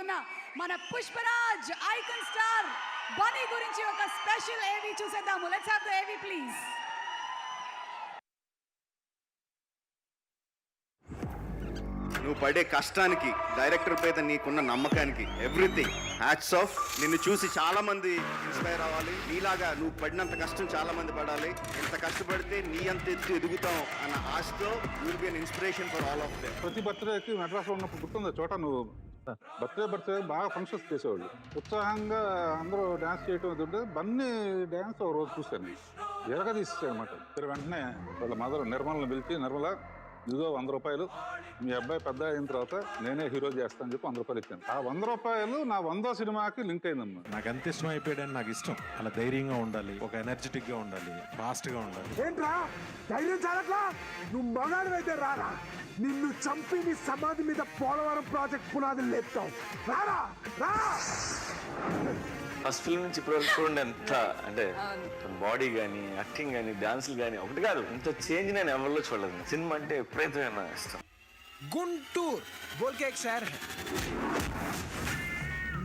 చేయబోతున్న మన Pushparaj icon star బనీ గురించి ఒక స్పెషల్ ఏవి చూసేద్దాము. Let's have the AV please నువ్వు పడే కష్టానికి డైరెక్టర్ మీద నీకున్న నమ్మకానికి ఎవ్రీథింగ్. హ్యాట్స్ ఆఫ్ నిన్ను చూసి చాలా మంది ఇన్స్పైర్ అవ్వాలి. నీలాగా నువ్వు పడినంత కష్టం చాలా మంది పడాలి. ఎంత కష్టపడితే నీ అంత ఎత్తు ఎదుగుతాం అన్న ఆశతో will be an inspiration for all of them ప్రతి బర్త్డేకి మెడ్రాస్లో ఉన్నప్పుడు గుర్తుందా? చోట నువ్వు బర్త్డే బర్త్డే బాగా ఫంక్షన్స్ చేసేవాళ్ళు. ఉత్సాహంగా అందరూ డ్యాన్స్ చేయటం అది ఉంటే బన్నీ డ్యాన్స్ ఒక రోజు చూశాను ఎరగ అనమాట వెంటనే వాళ్ళ మదర్ నిర్మలను పిలిచి నిర్మల ఇదిగో వంద రూపాయలు. మీ అబ్బాయి పెద్ద అయిన తర్వాత నేనే హీరో చేస్తానని చెప్పి వంద రూపాయలు ఇచ్చాను. ఆ వంద రూపాయలు నా వందో సినిమాకి లింక్ అయిందన్నమాట నాకు ఎంత ఇష్టం అయిపోయాడని నాకు ఇష్టం. అలా ధైర్యంగా ఉండాలి ఒక ఎనర్జెటిక్గా ఉండాలి ఫాస్ట్గా ఉండాలి. ఏంట్రా? ధైర్యం చాలట్లా? నువ్వు మగాడివైతే రారా. నిన్ను చంపి నీ సమాధి మీద పోలవరం ప్రాజెక్ట్ పునాదులు లేపుతావు. రారా? రా ఫస్ట్ ఫిల్మ్ నుంచి ఇప్పటి వరకు చూడండి ఎంత అంటే బాడీ కానీ యాక్టింగ్ కానీ డాన్సులు కానీ ఒకటి కాదు. ఇంత చేంజ్ నేను ఎవరిలో చూడలేదు. సినిమా అంటే ఎప్పుడైతే ఇష్టం. గుంటూరు బోల్ కేక్ సార్.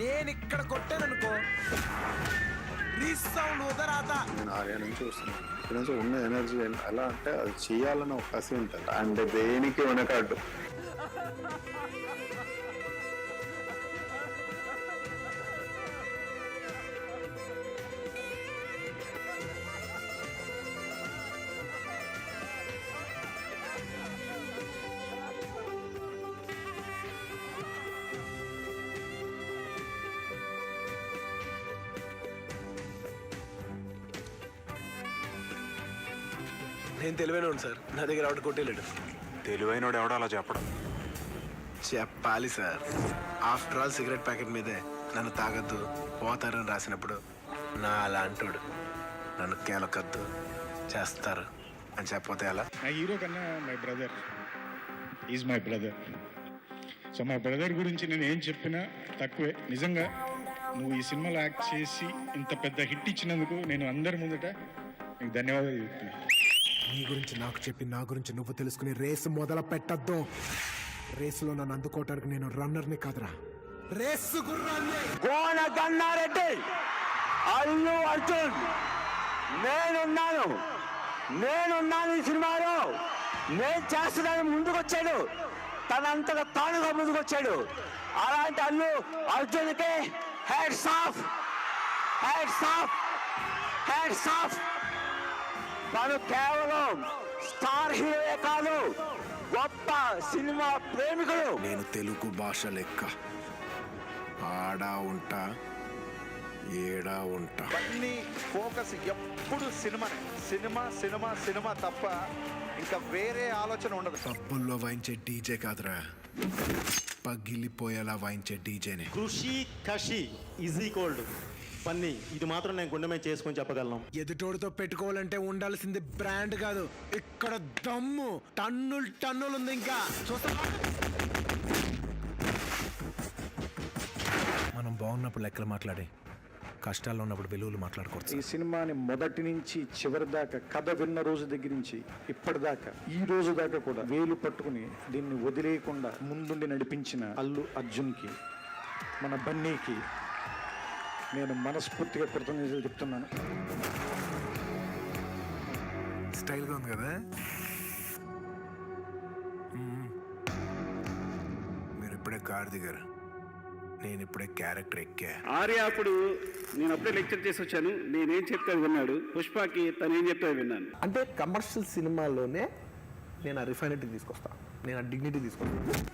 నేను ఇక్కడ కొట్టాననుకో రీసౌండ్ ఉదరాత. నేను ఆర్యా నుంచి వస్తున్నాను. ఇక్కడ నుంచి ఉన్న ఎనర్జీ ఎలా అంటే అది చేయాలని ఒక కసి ఉంటుంది. అండ్ దేనికి వెనకాడు నేను తెలివైన సార్. నా దగ్గర ఆవిడ కొట్టేలేడు తెలివైనోడు ఎవడో అలా చెప్పడం. చెప్పాలి sir. After all cigarette packet మీదే నన్ను తాగద్దు పోతారని రాసినప్పుడు నా అలాంటోడు నన్ను కేలకద్దు చేస్తారు అని చెప్పపోతే ఎలా? నా హీరో కన్నా my brother is my brother. So మా బ్రదర్ గురించి నేను ఏం చెప్పినా తక్కువే. నిజంగా నువ్వు ఈ సినిమాలో యాక్ట్ చేసి ఇంత పెద్ద హిట్ ఇచ్చినందుకు నేను అందరి ముందట నీకు ధన్యవాదాలు చెప్తున్నాను నీ గురించి నాకు చెప్పి నా గురించి నువ్వు తెలుసుకుని రేసు మొదలు పెట్టద్దు. రేసులో నన్ను అందుకోవటానికి నేను రన్నర్ని కాదురా. రేసు గుర్రాన్ని. కోన గన్నారెడ్డి అల్లు అర్జున్ నేనున్నాను. నేనున్నాను ఈ సినిమాలో. నేను చేస్తున్నాను ముందుకొచ్చాడు. తనంతగా తానుగా ముందుకు వచ్చాడు అలాంటి అల్లు అర్జున్కి heads off heads off heads off తను కేవలం స్టార్ హీరోయే కాదు గొప్ప సినిమా ప్రేమికుడు. నేను తెలుగు భాష లెక్క. ఆడా ఉంటా ఏడా ఉంటా. అన్ని ఫోకస్ ఎప్పుడు సినిమానే. సినిమా సినిమా సినిమా తప్ప ఇంకా వేరే ఆలోచన ఉండదు. పబ్బుల్లో వాయించే డీజే కాదురా. పగిలిపోయేలా వాయించే డీజేనే. కృషి కషి ఈజ్ టు పన్ని ఇది మాత్రం నేను గుండె మీద చేసుకొని చెప్పగలను. ఎదుటోడితో పెట్టుకోవాలంటే ఉండాల్సింది బ్రాండ్ కాదు ఇక్కడ దమ్ము. టన్నులు టన్నులు ఉంది ఇంకా. చూస్తా. మనం బాగున్నప్పుడు లెక్కలు మాట్లాడి కష్టాల్లో ఉన్నప్పుడు విలువలు మాట్లాడుకోవచ్చు. ఈ సినిమాని మొదటి నుంచి చివరి దాకా కథ విన్న రోజు దగ్గర నుంచి ఇప్పటిదాకా ఈ రోజు దాకా కూడా వేలు పట్టుకుని దీన్ని వదిలేయకుండా ముందుండి నడిపించిన అల్లు అర్జున్కి మన బన్నీకి నేను మనస్ఫూర్తిగా కృతజ్ఞతలు చెప్తున్నాను. స్టైల్గా ఉంది కదా. మీరు ఇప్పుడే కారు దిగారు. నేను ఇప్పుడే క్యారెక్టర్ ఎక్కా. ఆర్య అప్పుడు నేను అప్పుడే లెక్చర్ చేసి వచ్చాను. నేనేం చెప్తే విన్నాడు. పుష్పకి తను ఏం చెప్తే విన్నాను. అంటే కమర్షియల్ సినిమాలోనే నేను ఆ రిఫైనటీ తీసుకొస్తా. నేను ఆ డిగ్నిటీ తీసుకొస్తా.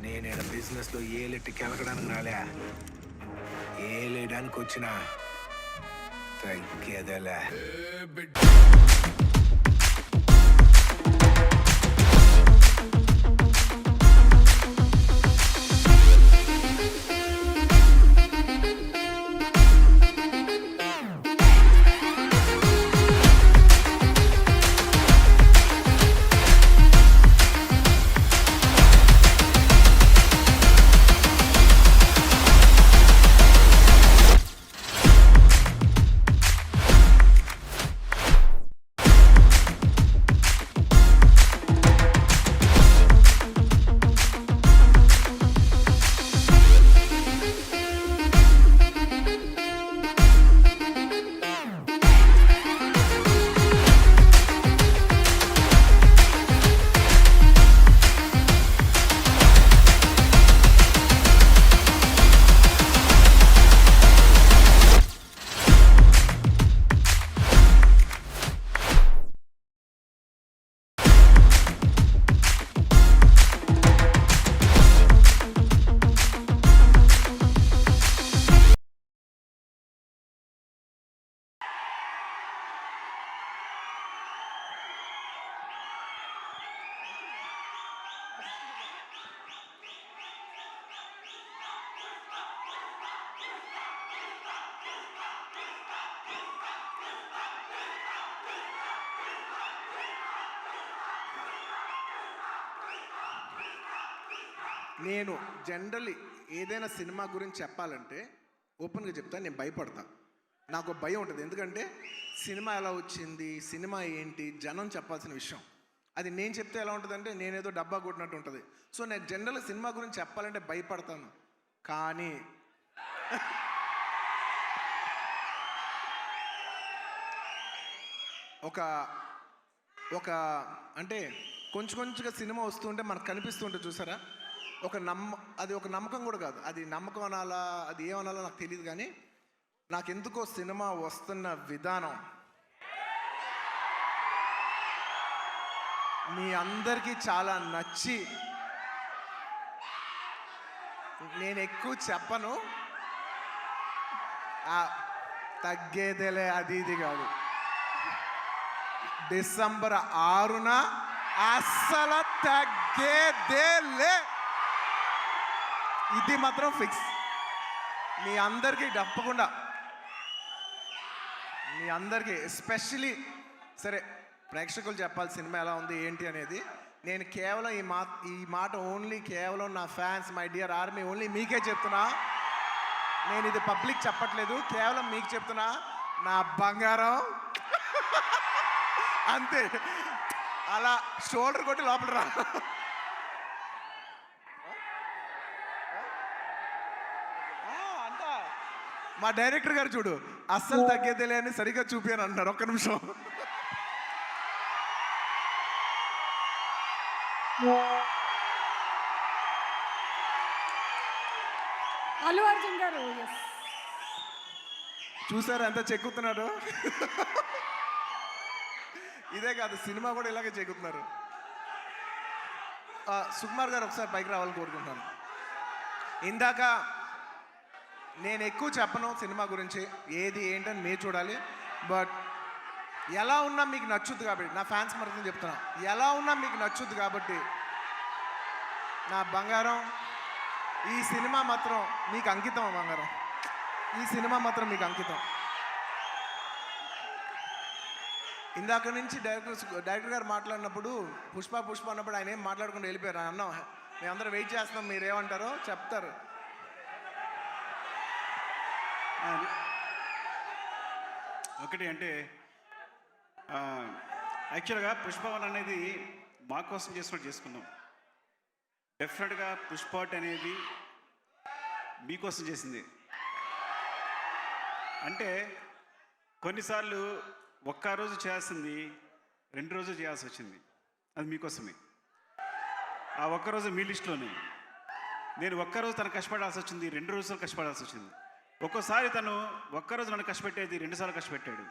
నేను బిజినెస్లో ఏ లెట్టి కెలకడానికి రాలే. ఏ లేయడానికి వచ్చిన తగ్గేదలే. నేను జనరల్లీ ఏదైనా సినిమా గురించి చెప్పాలంటే ఓపెన్గా చెప్తాను నేను భయపడతా. నాకు భయం ఉంటుంది. ఎందుకంటే సినిమా ఎలా వచ్చింది సినిమా ఏంటి జనం చెప్పాల్సిన విషయం. అది నేను చెప్తే ఎలా ఉంటుందంటే నేనేదో డబ్బా కొట్టినట్టు ఉంటుంది. సో నేను జనరల్ సినిమా గురించి చెప్పాలంటే భయపడతాను. కానీ ఒక ఒక అంటే కొంచెం కొంచెంగా సినిమా వస్తుంటే మనకు కనిపిస్తుంటే చూసారా? ఒక నమ్మ అది ఒక నమ్మకం కూడా కాదు. అది నమ్మకం అనాలా అది ఏమనాలో నాకు తెలియదు కానీ నాకెందుకో సినిమా వస్తున్న విధానం. మీ అందరికీ చాలా నచ్చి నేను ఎక్కువ చెప్పను. తగ్గేదేలే అది ఇది కాదు. డిసెంబర్ ఆరున అస్సలు తగ్గేదేలే. ఇది మాత్రం ఫిక్స్ మీ అందరికీ తప్పకుండా. మీ అందరికీ ఎస్పెషలీ సరే ప్రేక్షకులు చెప్పాలి సినిమా ఎలా ఉంది ఏంటి అనేది. నేను కేవలం ఈ మా ఈ మాట ఓన్లీ కేవలం నా fans my dear army only మీకే చెప్తున్నా. నేను ఇది పబ్లిక్ చెప్పట్లేదు కేవలం మీకు చెప్తున్నా. నా బంగారం. అంతే. అలా షోల్డర్ కొట్టి లోపల రా ఆ, అంటా. మా డైరెక్టర్ గారు చూడు అస్సలు తగ్గేదేలే అని సరిగ్గా చూపాను అంటున్నారు. ఒక్క నిమిషం. అల్లు అర్జున్ గారు చూసారా ఎంత చెక్కుతున్నాడు? ఇదే కాదు సినిమా కూడా ఇలాగే చెక్కుతున్నారు. సుకుమార్ గారు ఒకసారి పైకి రావాలని కోరుకుంటున్నాను. ఇందాక నేను ఎక్కువ చెప్పను సినిమా గురించి ఏది ఏంటని మీరు చూడాలి. బట్ ఎలా ఉన్నా మీకు నచ్చుద్ది కాబట్టి నా ఫ్యాన్స్ మరొకటి చెప్తున్నా ఎలా ఉన్నా మీకు నచ్చుద్ది కాబట్టి నా బంగారం ఈ సినిమా మాత్రం మీకు అంకితం బంగారం. ఈ సినిమా మాత్రం మీకు అంకితం. ఇందాక నుంచి డైరెక్టర్ డైరెక్టర్ గారు మాట్లాడినప్పుడు పుష్ప పుష్ప అన్నప్పుడు ఆయన ఏం మాట్లాడకుండా వెళ్ళిపోయారు. అన్నాం మేము వెయిట్ చేస్తున్నాం మీరు ఏమంటారో చెప్తారు. ఒకటి అంటే యాక్చువల్గా పుష్పవన్ అనేది మా కోసం చేసుకుని చేసుకున్నాం. డెఫినెట్గా పుష్పాట్ అనేది మీకోసం చేసింది. అంటే కొన్నిసార్లు ఒక్క రోజు చేయాల్సింది రెండు రోజులు చేయాల్సి వచ్చింది. అది మీకోసమే ఆ ఒక్కరోజు మీ లిస్టులోనే. నేను ఒక్కరోజు తను కష్టపడాల్సి వచ్చింది రెండు రోజులు కష్టపడాల్సి వచ్చింది. ఒక్కోసారి తను ఒక్కరోజు నన్ను కష్టపెట్టేది రెండుసార్లు కష్టపెట్టాడు.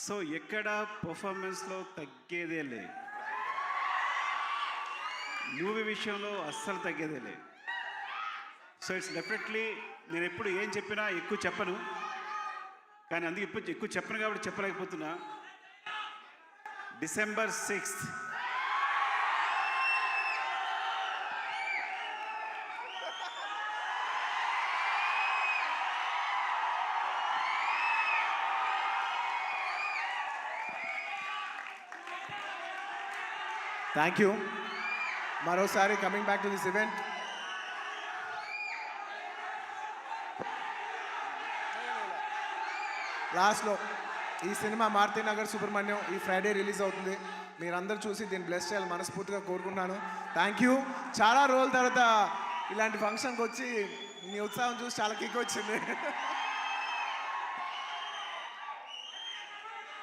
సో ఎక్కడ పర్ఫార్మెన్స్లో తగ్గేదే లే. మూవీ విషయంలో అస్సలు తగ్గేదే లే. సో ఇట్స్ డెఫినెట్లీ నేను ఎప్పుడు ఏం చెప్పినా ఎక్కువ చెప్పను. కానీ అందుకే ఇప్పుడు ఎక్కువ చెప్పను కాబట్టి చెప్పలేకపోతున్నా. డిసెంబర్ సిక్స్త్ థ్యాంక్ యూ మరోసారి coming back to this event లాస్ట్లో ఈ సినిమా మారుతి నగర్ సుబ్రహ్మణ్యం ఈ ఫ్రైడే రిలీజ్ అవుతుంది. మీరందరూ చూసి దీన్ని బ్లెస్ చేయాలి మనస్ఫూర్తిగా కోరుకుంటున్నాను. థ్యాంక్ యూ చాలా రోజుల తర్వాత ఇలాంటి ఫంక్షన్కి వచ్చి మీ ఉత్సాహం చూసి చాలా కిక్ వచ్చింది.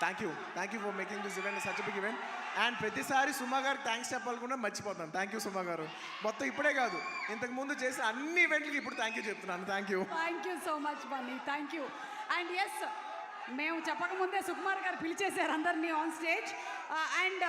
Thank you thank you for making this event such big event and ప్రతిసారి సుమా గారు థ్యాంక్స్ చెప్పాలకుండా మర్చిపోతాను. థ్యాంక్ యూ సుమా గారు. మొత్తం ఇప్పుడే కాదు. ఇంతకు ముందు చేసిన అన్ని ఈవెంట్లకి ఇప్పుడు థ్యాంక్ యూ చెప్తున్నాను. Thank you thank you so much Bunny thank you and yes మేము చెప్పకముందే సుకుమార్ గారు పిలిచేశారు అందరినీ ఆన్ స్టేజ్ అండ్